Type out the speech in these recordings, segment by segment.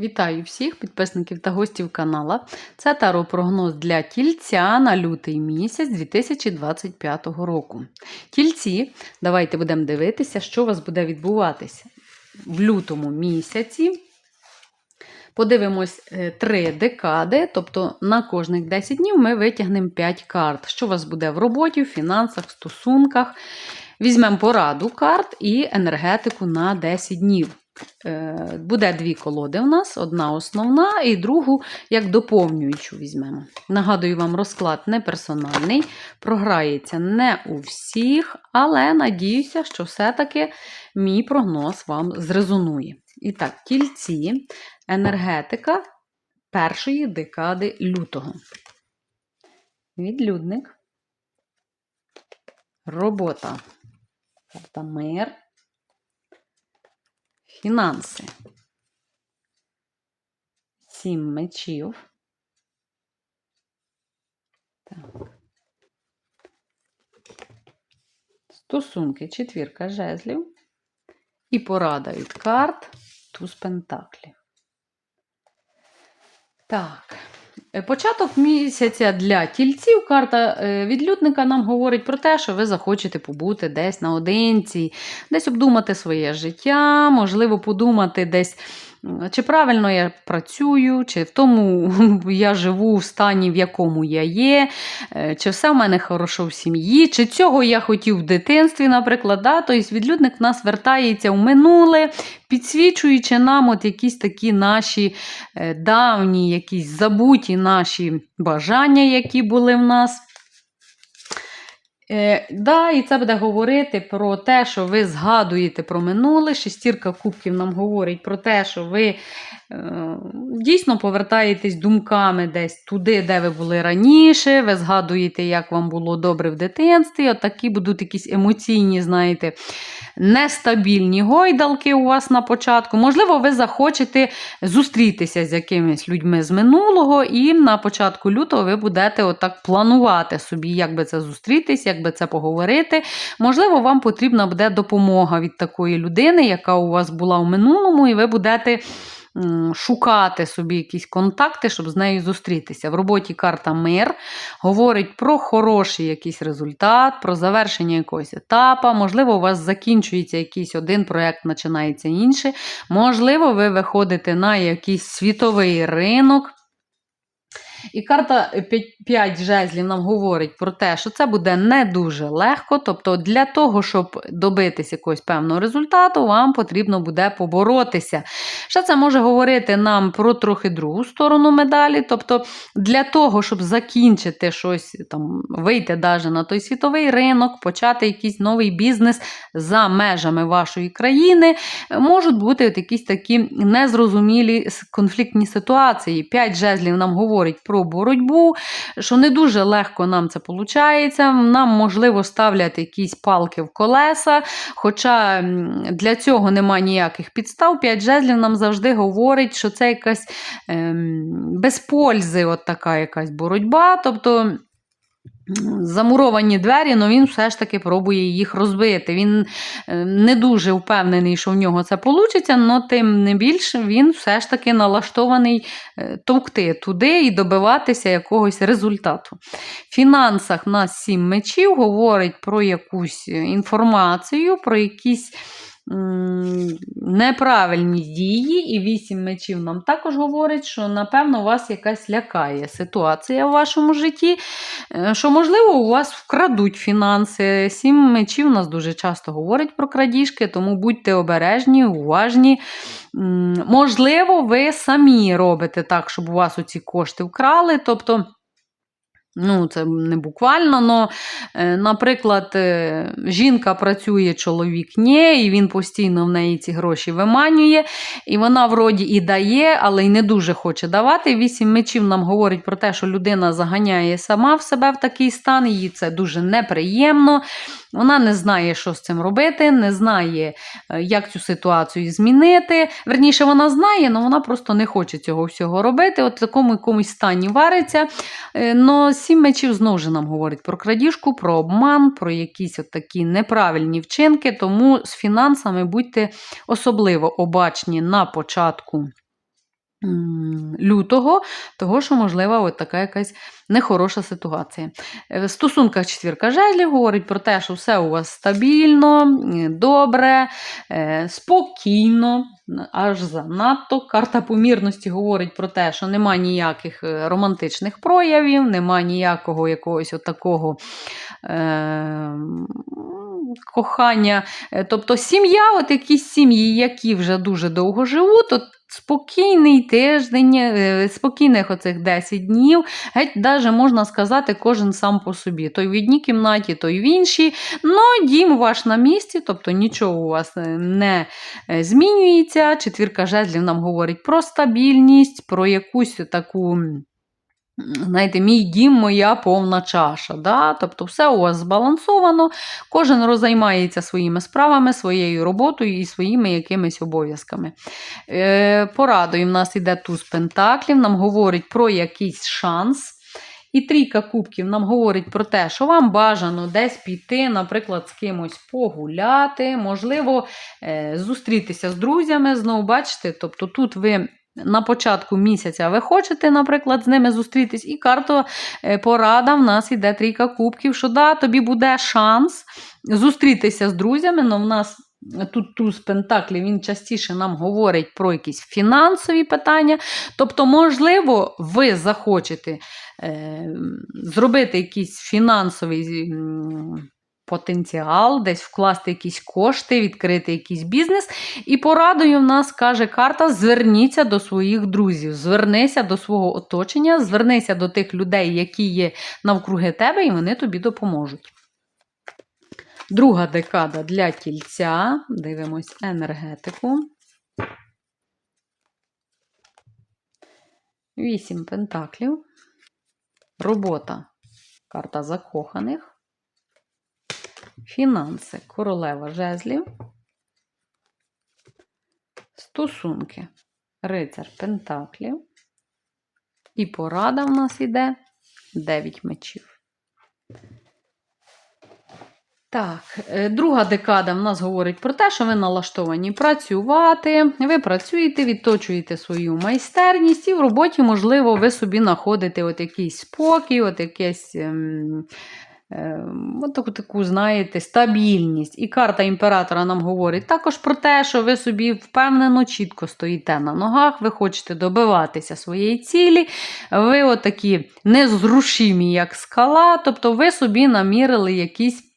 Вітаю всіх підписників та гостів канала. Це таро-прогноз для тільця на лютий місяць 2025 року. Тільці, давайте будемо дивитися, що у вас буде відбуватися в лютому місяці. Подивимось е, три декади, тобто на кожних 10 днів ми витягнемо 5 карт. Що у вас буде в роботі, в фінансах, стосунках. Візьмемо пораду карт і енергетику на 10 днів. Е, Буде дві колоди в нас: одна основна і другу як доповнюючу візьмемо. Нагадую вам, розклад не персональний, програється не у всіх, але надіюся, що все-таки мій прогноз вам зрезонує. І так, тільці, енергетика першої декади лютого. Відлюдник. Робота. Карта мир. Фінанси. Сім мечів. Так. Стосунки, четвірка жезлів. І порада від карт туз пентаклів. Так. Е, Початок місяця для тільців. Карта е, відлюдника нам говорить про те, що ви захочете побути десь наодинці, десь обдумати своє життя, можливо, подумати десь. М, Чи правильно я працюю, чи в тому я живу в стані, в якому я є, е, чи все в мене хорошо в сім'ї, чи цього я хотів в дитинстві, наприклад. Да? Тобто відлюдник в нас вертається в минуле, підсвічуючи нам от якісь такі наші е, давні, якісь забуті наші бажання, які були в нас. Е, да, І це буде говорити про те, що ви згадуєте про минуле. Шестірка кубків нам говорить про те, що ви дійсно повертаєтесь думками десь туди, де ви були раніше. Ви згадуєте, як вам було добре в дитинстві. От такі будуть якісь емоційні, знаєте, нестабільні гойдалки у вас на початку. Можливо, ви захочете зустрітися з якимись людьми з минулого, і на початку лютого ви будете отак планувати собі, як би це зустрітись, як би це поговорити. Можливо, вам потрібна буде допомога від такої людини, яка у вас була в минулому, і ви будете. Шукати собі якісь контакти, щоб з нею зустрітися. В роботі карта мир говорить про хороший якийсь результат, про завершення якогось етапу. Можливо, у вас закінчується якийсь один проєкт, починається інший. Можливо, ви виходите на якийсь світовий ринок. І карта 5 жезлів нам говорить про те, що це буде не дуже легко. Тобто, для того, щоб добитися якогось певного результату, вам потрібно буде поборотися. Ще це може говорити нам про трохи другу сторону медалі. Тобто, для того, щоб закінчити щось, там, вийти даже на той світовий ринок, почати якийсь новий бізнес за межами вашої країни, можуть бути от якісь такі незрозумілі конфліктні ситуації. П'ять жезлів нам говорить про боротьбу, що не дуже легко нам це виходить. Нам, можливо, ставлять якісь палки в колеса, хоча для цього немає ніяких підстав. П'ять жезлів нам завжди говорить, що це якась ем, без пользи, от така якась боротьба. Тобто. Замуровані двері, але він все ж таки пробує їх розбити. Він е, не дуже впевнений, що в нього це вийде, але тим не більше він все ж таки налаштований е, товкти туди і добиватися якогось результату. В фінансах нас сім мечів говорить про якусь інформацію, про якісь. Неправильні дії, і вісім мечів нам також говорить, що, напевно, у вас якась лякає ситуація в вашому житті, е, що, можливо, у вас вкрадуть фінанси. Сім мечів у нас дуже часто говорить про крадіжки, тому будьте обережні, уважні. Можливо, ви самі робите так, щоб у вас оці кошти вкрали. Тобто. Ну, це не буквально, але, наприклад, е, жінка працює, чоловік ні, і він постійно в неї ці гроші виманює, і вона вроді і дає, але й не дуже хоче давати. Вісім мечів нам говорить про те, що людина заганяє сама в себе в такий стан, їй це дуже неприємно. Вона не знає, що з цим робити, не знає, е, як цю ситуацію змінити. Верніше, вона знає, але вона просто не хоче цього всього робити. От в такому якомусь стані вариться. Е, Но сім мечів знову ж нам говорить про крадіжку, про обман, про якісь от такі неправильні вчинки. Тому з фінансами будьте особливо обачні на початку лютого, того, що, можливо, от така якась нехороша ситуація. Е, В стосунках четвірка жезлів говорить про те, що все у вас стабільно, е, добре, е, спокійно, аж занадто. Карта помірності говорить про те, що нема ніяких романтичних проявів, нема ніякого якогось отакого е, кохання. Тобто сім'я, от якісь сім'ї, які вже дуже довго живуть, от спокійний тиждень, е, спокійних оцих 10 днів, геть даже можна сказати, кожен сам по собі. Той в одній кімнаті, той в іншій. Ну, дім ваш на місці, тобто нічого у вас е, не е, змінюється. Четвірка жезлів нам говорить про стабільність, про якусь таку. Знаєте, мій дім, моя повна чаша. Да? Тобто все у вас збалансовано, кожен розаймається своїми справами, своєю роботою і своїми якимись обов'язками. Е, порадою в нас іде туз пентаклів, нам говорить про якийсь шанс. І трійка кубків нам говорить про те, що вам бажано десь піти, наприклад, з кимось погуляти, можливо, е, зустрітися з друзями, знову бачите, тобто тут ви. На початку місяця ви хочете, наприклад, з ними зустрітись, і карта е, порада в нас іде трійка кубків, що да, тобі буде шанс зустрітися з друзями, але в нас тут туз пентаклів, він частіше нам говорить про якісь фінансові питання. Тобто, можливо, ви захочете е, зробити якийсь фінансовий. Потенціал, десь вкласти якісь кошти, відкрити якийсь бізнес. І порадою в нас каже карта: зверніться до своїх друзів, звернися до свого оточення, звернися до тих людей, які є навкруги тебе, і вони тобі допоможуть. Друга декада для тільця. Дивимось енергетику. Вісім пентаклів. Робота. Карта закоханих. Фінанси. Королева жезлів. Стосунки. Рицар пентаклів. І порада в нас іде 9 мечів. Так, е, друга декада в нас говорить про те, що ви налаштовані працювати, ви працюєте, відточуєте свою майстерність, і в роботі, можливо, ви собі знаходите от якийсь спокій, от якесь. Ем, от таку, таку, знаєте, стабільність. І карта імператора нам говорить також про те, що ви собі впевнено, чітко стоїте на ногах, ви хочете добиватися своєї цілі, ви отакі незрушимі, як скала, тобто ви собі намірили якісь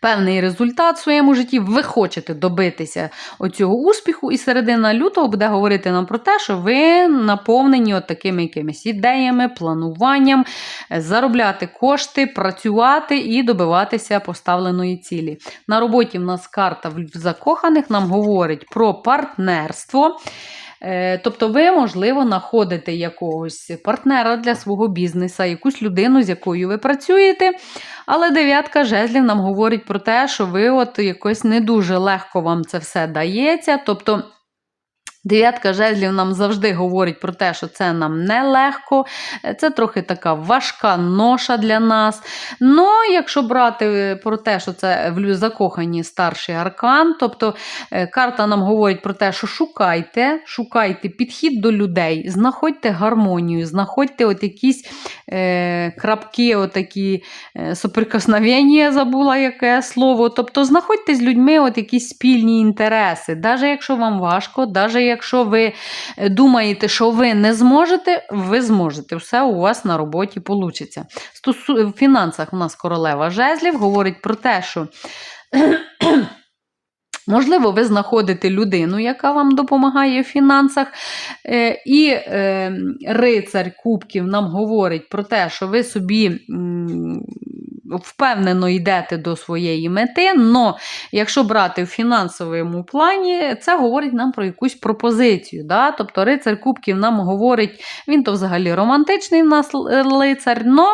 певний результат в своєму житті, ви хочете добитися оцього успіху, і середина лютого буде говорити нам про те, що ви наповнені от такими якимись ідеями, плануванням, е, заробляти кошти, працювати і добиватися поставленої цілі. На роботі в нас карта в закоханих нам говорить про партнерство. Е, Тобто, ви, можливо, знаходите якогось партнера для свого бізнесу, якусь людину, з якою ви працюєте. Але дев'ятка жезлів нам говорить про те, що ви от якось не дуже легко вам це все дається. Тобто, Дев'ятка жезлів нам завжди говорить про те, що це нам нелегко, це трохи така важка ноша для нас. Ну, якщо брати про те, що це в закохані старший аркан, тобто е, карта нам говорить про те, що шукайте, шукайте підхід до людей, знаходьте гармонію, знаходьте от якісь е, крапки, отакі е, соприкосновення, забула яке слово. Тобто знаходьте з людьми от якісь спільні інтереси, навіть якщо вам важко, навіть якщо ви е, думаєте, що ви не зможете, ви зможете. Все у вас на роботі вийде. В фінансах у нас королева жезлів говорить про те, що. Можливо, ви знаходите людину, яка вам допомагає в фінансах. Е, І е, рицар Кубків нам говорить про те, що ви собі впевнено йдете до своєї мети. але якщо брати в фінансовому плані, це говорить нам про якусь пропозицію. Да? Тобто рицар Кубків нам говорить, він то взагалі романтичний в нас лицар, но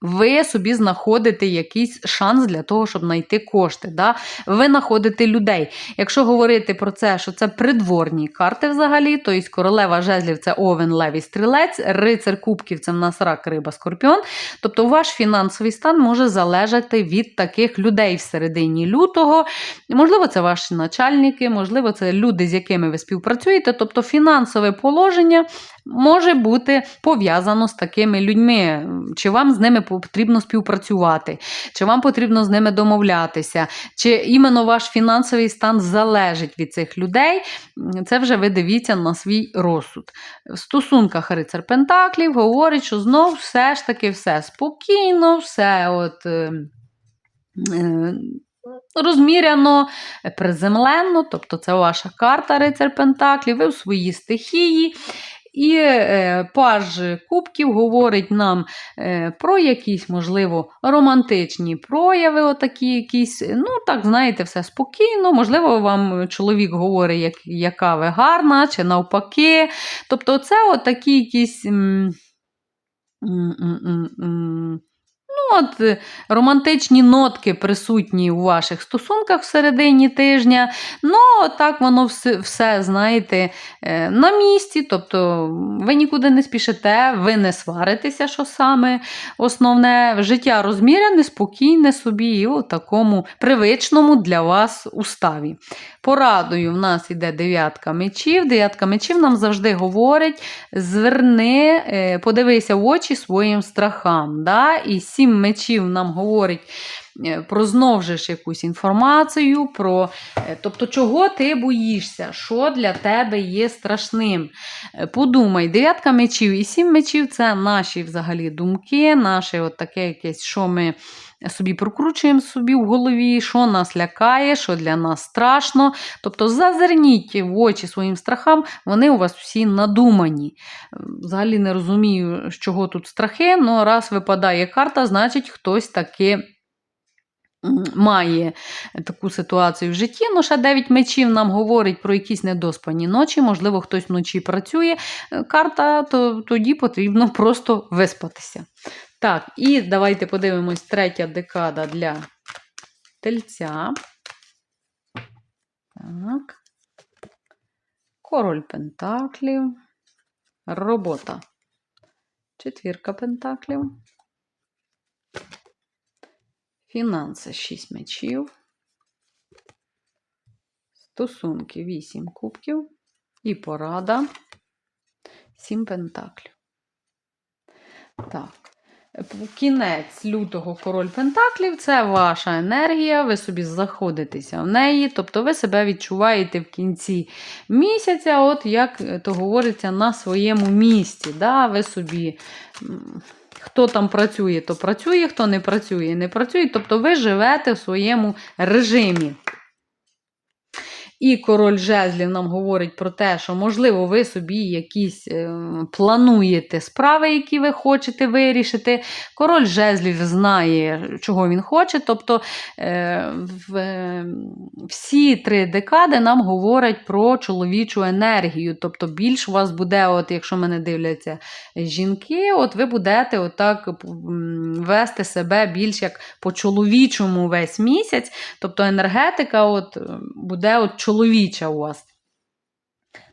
ви собі знаходите якийсь шанс для того, щоб знайти кошти. Да? Ви знаходите людей. Якщо говорити про це, що це придворні карти взагалі, то тобто королева жезлів це овен, левий стрілець, рицар кубків це в нас рак, риба, скорпіон. Тобто ваш фінансовий стан може залежати від таких людей в середині лютого. Можливо, це ваші начальники, можливо, це люди, з якими ви співпрацюєте. Тобто фінансове положення може бути пов'язано з такими людьми. Чи вам з ними потрібно співпрацювати, чи вам потрібно з ними домовлятися, чи іменно ваш фінансовий стан залежить від цих людей. Це вже ви дивіться на свій розсуд. В стосунках рицар Пентаклів говорить, що знов все ж таки все спокійно, все от. е, е, Розміряно, приземленно, тобто це ваша карта Рицар Пентаклів, ви в своїй стихії. І е, паж кубків говорить нам е, про якісь, можливо, романтичні прояви, отакі якісь, ну, так, знаєте, все спокійно. Можливо, вам чоловік говорить, як, яка ви гарна, чи навпаки. Тобто, це отакі якісь. М, м, м, м, от е, романтичні нотки присутні у ваших стосунках всередині тижня. Ну, так воно все, все знаєте, е, на місці. Тобто ви нікуди не спішите, ви не сваритеся, що саме основне. Життя розміряне, спокійне собі і у такому привичному для вас уставі. Порадою в нас йде дев'ятка мечів. Дев'ятка мечів нам завжди говорить: зверни, е, подивися в очі своїм страхам. Да? І сім мечів нам говорить. е, Про знов же ж якусь інформацію, про е, тобто, чого ти боїшся, що для тебе є страшним. Е, Подумай, дев'ятка мечів і сім мечів це наші взагалі думки, наше от таке якесь, що ми собі прокручуємо собі в голові, що нас лякає, що для нас страшно. Тобто зазирніть в очі своїм страхам, вони у вас всі надумані. Взагалі не розумію, з чого тут страхи, але раз випадає карта, значить хтось таки. Має таку ситуацію в житті. Ну, ще 9 мечів нам говорить про якісь недоспані ночі. Можливо, хтось вночі працює. Е, Карта, то тоді потрібно просто виспатися. Так, і давайте подивимось третя декада для тельця. Так. Король Пентаклів. Робота. Четвірка Пентаклів. Фінанси 6 мечів. Стосунки 8 кубків. І порада 7 пентаклів. Так. Кінець лютого король Пентаклів це ваша енергія, ви собі заходитеся в неї, тобто ви себе відчуваєте в кінці місяця, от як то говориться, на своєму місці. Да? Ви собі, хто там працює, то працює, хто не працює, не працює. Тобто ви живете в своєму режимі. І король жезлів нам говорить про те, що, можливо, ви собі якісь е, плануєте справи, які ви хочете вирішити. Король жезлів знає, чого він хоче. Тобто е, в, е, всі три декади нам говорять про чоловічу енергію. Тобто, більш у вас буде, от, якщо мене дивляться жінки, от ви будете отак вести себе більш як по-чоловічому весь місяць. Тобто енергетика от, буде от чоловіча у вас.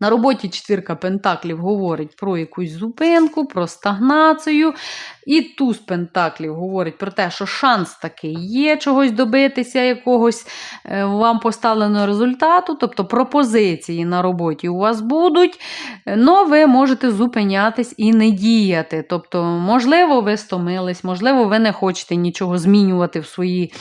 На роботі четвірка пентаклів говорить про якусь зупинку, про стагнацію. І туз пентаклів говорить про те, що шанс такий є чогось добитися, якогось е, вам поставленого результату, тобто пропозиції на роботі у вас будуть, але ви можете зупинятись і не діяти. Тобто, можливо, ви стомились, можливо, ви не хочете нічого змінювати в своїй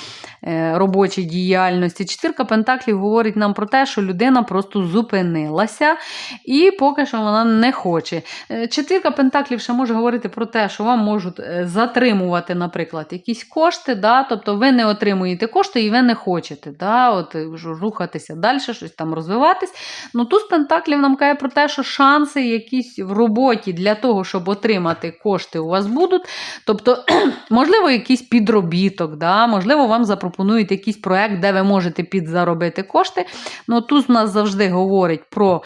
е, робочій діяльності. Четвірка пентаклів говорить нам про те, що людина просто зупинилася і поки що вона не хоче. Е, Четвірка пентаклів ще може говорити про те, що вам можуть е, затримувати, наприклад, якісь кошти, да? тобто ви не отримуєте кошти і ви не хочете да? От, е, рухатися далі, щось там розвиватись. Ну, тут з пентаклів нам каже про те, що шанси якісь в роботі для того, щоб отримати кошти, у вас будуть. Тобто, можливо, якийсь підробіток, да? можливо, вам запропонують якийсь проект, де ви можете підзаробити кошти. Ну, тут в нас завжди говорить про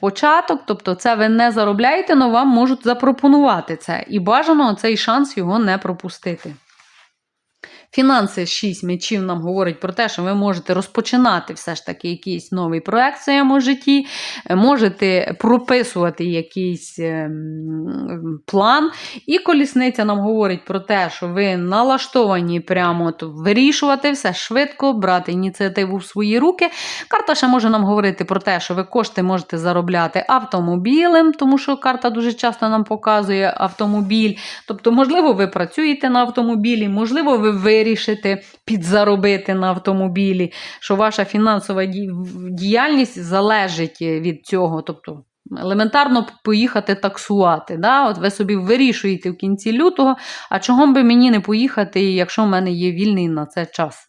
початок, тобто це ви не заробляєте, але вам можуть запропонувати це. І бажано цей шанс його не пропустити. Фінанси 6 мечів нам говорить про те, що ви можете розпочинати все ж таки якийсь новий проект в своєму житті, е, можете прописувати якийсь ем, план. І колісниця нам говорить про те, що ви налаштовані прямо вирішувати все швидко, брати ініціативу в свої руки. Карта ще може нам говорити про те, що ви кошти можете заробляти автомобілем, тому що карта дуже часто нам показує автомобіль. Тобто, можливо, ви працюєте на автомобілі, можливо, ви вирішите підзаробити на автомобілі, що ваша фінансова діяльність залежить від цього. Тобто, елементарно поїхати таксувати. Да? От ви собі вирішуєте в кінці лютого, а чого б мені не поїхати, якщо в мене є вільний на це час.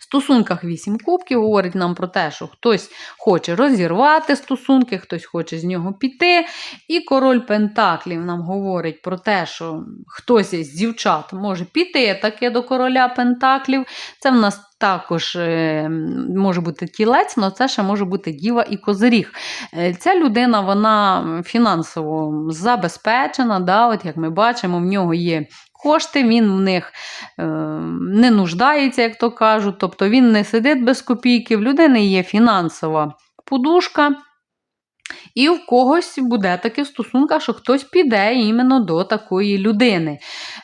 Стосунках 8 кубків говорить нам про те, що хтось хоче розірвати стосунки, хтось хоче з нього піти. І король Пентаклів нам говорить про те, що хтось із дівчат може піти таке до короля Пентаклів. Це в нас також е, може бути тілець, але це ще може бути діва і козиріг. Е, Ця людина вона фінансово забезпечена. Да? От як ми бачимо, в нього є кошти, він в них е, не нуждається, як то кажуть. Тобто він не сидить без копійки, в людини є фінансова подушка. І в когось буде таке стосунка, що хтось піде іменно до такої людини.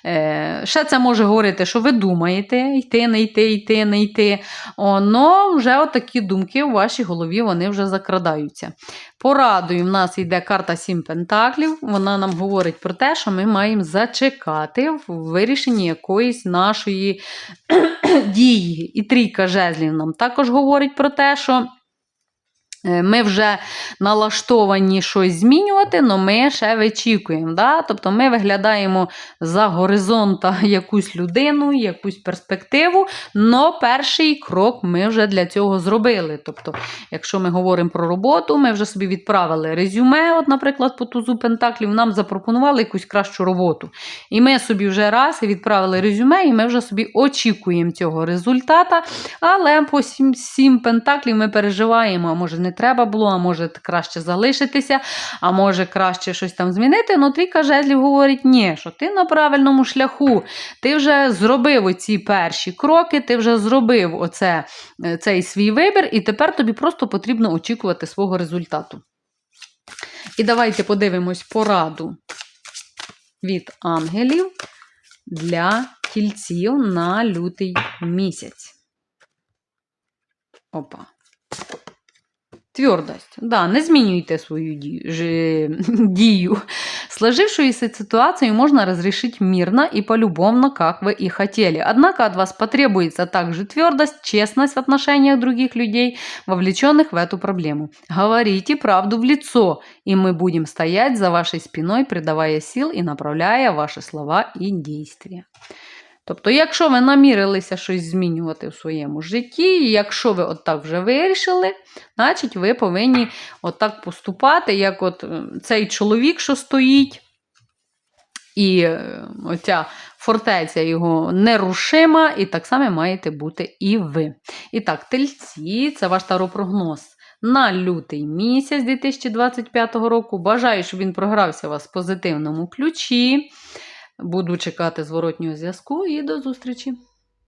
Е, ще це може говорити, що ви думаєте, йти, не йти, йти, не йти. Оно вже отакі думки в вашій голові вони вже закрадаються. Порадою в нас йде карта 7 пентаклів. Вона нам говорить про те, що ми маємо зачекати в вирішенні якоїсь нашої дії. І трійка жезлів нам також говорить про те, що. Е, Ми вже налаштовані щось змінювати, але ми ще вичікуємо. Да? Тобто ми виглядаємо за горизонта якусь людину, якусь перспективу, але перший крок ми вже для цього зробили. Тобто, якщо ми говоримо про роботу, ми вже собі відправили резюме, от, наприклад, по тузу Пентаклів, нам запропонували якусь кращу роботу. І ми собі вже раз відправили резюме, і ми вже собі очікуємо цього результата. Але по сім, сім пентаклів ми переживаємо, а може не треба було, а може краще залишитися, а може краще щось там змінити. Ну, трійка жезлів говорить, ні, що ти на правильному шляху, ти вже зробив оці перші кроки, ти вже зробив оце, е, цей свій вибір, і тепер тобі просто потрібно очікувати свого результату. І давайте подивимось пораду від ангелів для тільців на лютий місяць. Опа. Твердость. Да, не змінюйте свою дію. Же, дію. Сложившуюся ситуацию можно разрешить мирно и полюбовно, как вы и хотели. Однако от вас потребуется также твердость, честность в отношениях других людей, вовлеченных в эту проблему. Говорите правду в лицо, и мы будем стоять за вашей спиной, придавая сил и направляя ваши слова и действия. Тобто, якщо ви намірилися щось змінювати в своєму житті, якщо ви отак вже вирішили, значить ви повинні отак поступати, як от цей чоловік, що стоїть, і е, оця фортеця його нерушима, і так само маєте бути і ви. І так, тельці, це ваш таропрогноз. На лютий місяць 2025 року. Бажаю, щоб він програвся у вас в позитивному ключі. Буду чекати зворотнього зв'язку і до зустрічі!